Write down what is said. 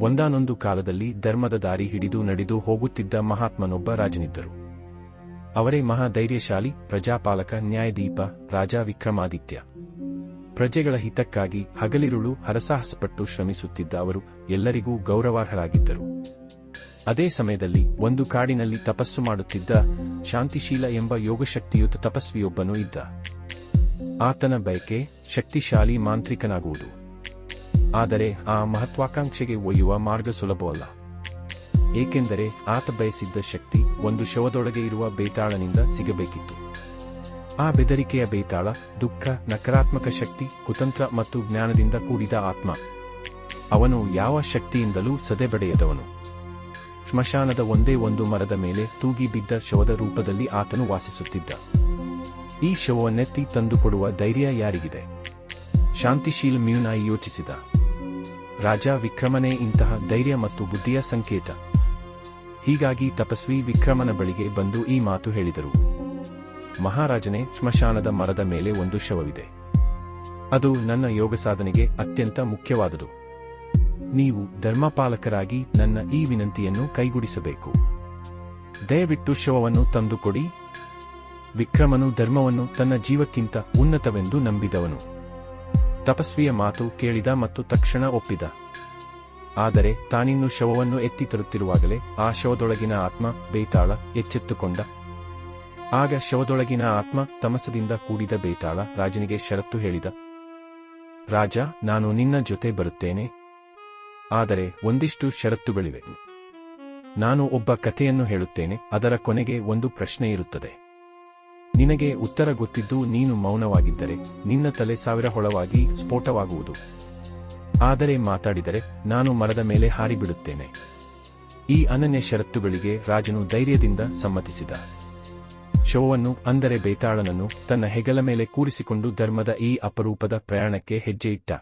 ಒಂದಾನೊಂದು ಕಾಲದಲ್ಲಿ ಧರ್ಮದ ದಾರಿ ಹಿಡಿದು ನಡೆದು ಹೋಗುತ್ತಿದ್ದ ಮಹಾತ್ಮನೊಬ್ಬ ರಾಜನಿದ್ದರು. ಅವರೇ ಮಹಾಧೈರ್ಯಶಾಲಿ, ಪ್ರಜಾಪಾಲಕ, ನ್ಯಾಯದೀಪ, ರಾಜ ವಿಕ್ರಮಾದಿತ್ಯ. ಪ್ರಜೆಗಳ ಹಿತಕ್ಕಾಗಿ ಹಗಲಿರುಳು ಹರಸಾಹಸಪಟ್ಟು ಶ್ರಮಿಸುತ್ತಿದ್ದ ಅವರು ಎಲ್ಲರಿಗೂ ಗೌರವಾರ್ಹರಾಗಿದ್ದರು. ಅದೇ ಸಮಯದಲ್ಲಿ ಒಂದು ಕಾಡಿನಲ್ಲಿ ತಪಸ್ಸು ಮಾಡುತ್ತಿದ್ದ ಶಾಂತಿಶೀಲ ಎಂಬ ಯೋಗಶಕ್ತಿಯುತ ತಪಸ್ವಿಯೊಬ್ಬನೂ ಇದ್ದ. ಆತನ ಬಯಕೆ ಶಕ್ತಿಶಾಲಿ ಮಾಂತ್ರಿಕನಾಗುವುದು. ಆದರೆ ಆ ಮಹತ್ವಾಕಾಂಕ್ಷೆಗೆ ಒಯ್ಯುವ ಮಾರ್ಗ ಸುಲಭವಲ್ಲ. ಏಕೆಂದರೆ ಆತ ಬಯಸಿದ್ದ ಶಕ್ತಿ ಒಂದು ಶವದೊಳಗೆ ಇರುವ ಬೇತಾಳನಿಂದ ಸಿಗಬೇಕಿತ್ತು. ಆ ಬೆದರಿಕೆಯ ಬೇತಾಳ ದುಃಖ, ನಕಾರಾತ್ಮಕ ಶಕ್ತಿ, ಕುತಂತ್ರ ಮತ್ತು ಜ್ಞಾನದಿಂದ ಕೂಡಿದ ಆತ್ಮ. ಅವನು ಯಾವ ಶಕ್ತಿಯಿಂದಲೂ ಸದೆಬಡೆಯದವನು ಶ್ಮಶಾನದ ಒಂದೇ ಒಂದು ಮರದ ಮೇಲೆ ತೂಗಿ ಬಿದ್ದ ಶವದ ರೂಪದಲ್ಲಿ ಆತನು ವಾಸಿಸುತ್ತಿದ್ದ. ಈ ಶವವನ್ನೆತ್ತಿ ತಂದುಕೊಡುವ ಧೈರ್ಯ ಯಾರಿಗಿದೆ? ಶಾಂತಿಶೀಲ್ ಮ್ಯೂನಾಯಿ ಯೋಚಿಸಿದ. ರಾಜ ವಿಕ್ರಮನೇ ಇಂತಹ ಧೈರ್ಯ ಮತ್ತು ಬುದ್ಧಿಯ ಸಂಕೇತ. ಹೀಗಾಗಿ ತಪಸ್ವಿ ವಿಕ್ರಮನ ಬಳಿಗೆ ಬಂದು ಈ ಮಾತು ಹೇಳಿದರು. ಮಹಾರಾಜನೇ ಸ್ಮಶಾನದ ಮರದ ಮೇಲೆ ಒಂದು ಶವವಿದೆ. ಅದು ನನ್ನ ಯೋಗ ಸಾಧನೆಗೆ ಅತ್ಯಂತ ಮುಖ್ಯವಾದುದು. ನೀವು ಧರ್ಮಪಾಲಕರಾಗಿ ನನ್ನ ಈ ವಿನಂತಿಯನ್ನು ಕೈಗೂಡಿಸಬೇಕು. ದಯವಿಟ್ಟು ಶವವನ್ನು ತಂದುಕೊಡಿ. ವಿಕ್ರಮನು ಧರ್ಮವನ್ನು ತನ್ನ ಜೀವಕ್ಕಿಂತ ಉನ್ನತವೆಂದು ನಂಬಿದವನು. ತಪಸ್ವಿಯ ಮಾತು ಕೇಳಿದ ಮತ್ತು ತಕ್ಷಣ ಒಪ್ಪಿದ. ಆದರೆ ತಾನಿನ್ನು ಶವವನ್ನು ಎತ್ತಿ ತರುತ್ತಿರುವಾಗಲೇ ಆ ಶವದೊಳಗಿನ ಆತ್ಮ ಬೇತಾಳ ಎಚ್ಚೆತ್ತುಕೊಂಡ. ಆಗ ಶವದೊಳಗಿನ ಆತ್ಮ ತಮಸದಿಂದ ಕೂಡಿದ ಬೇತಾಳ ರಾಜನಿಗೆ ಷರತ್ತು ಹೇಳಿದ. ರಾಜ, ನಾನು ನಿನ್ನ ಜೊತೆ ಬರುತ್ತೇನೆ. ಆದರೆ ಒಂದಿಷ್ಟು ಷರತ್ತುಗಳಿವೆ. ನಾನು ಒಬ್ಬ ಕಥೆಯನ್ನು ಹೇಳುತ್ತೇನೆ, ಅದರ ಕೊನೆಗೆ ಒಂದು ಪ್ರಶ್ನೆ ಇರುತ್ತದೆ. ನಿನಗೆ ಉತ್ತರ ಗೊತ್ತಿದ್ದು ನೀನು ಮೌನವಾಗಿದ್ದರೆ ನಿನ್ನ ತಲೆ ಸಾವಿರ ಹೊಳವಾಗಿ ಸ್ಫೋಟವಾಗುವುದು. ಆದರೆ ಮಾತಾಡಿದರೆ ನಾನು ಮರದ ಮೇಲೆ ಹಾರಿಬಿಡುತ್ತೇನೆ. ಈ ಅನನ್ಯ ಷರತ್ತುಗಳಿಗೆ ರಾಜನು ಧೈರ್ಯದಿಂದ ಸಮ್ಮತಿಸಿದ. ಶವವನ್ನು ಅಂದರೆ ಬೇತಾಳನನ್ನು, ತನ್ನ ಹೆಗಲ ಮೇಲೆ ಕೂರಿಸಿಕೊಂಡು ಧರ್ಮದ ಈ ಅಪರೂಪದ ಪ್ರಯಾಣಕ್ಕೆ ಹೆಜ್ಜೆ ಇಟ್ಟ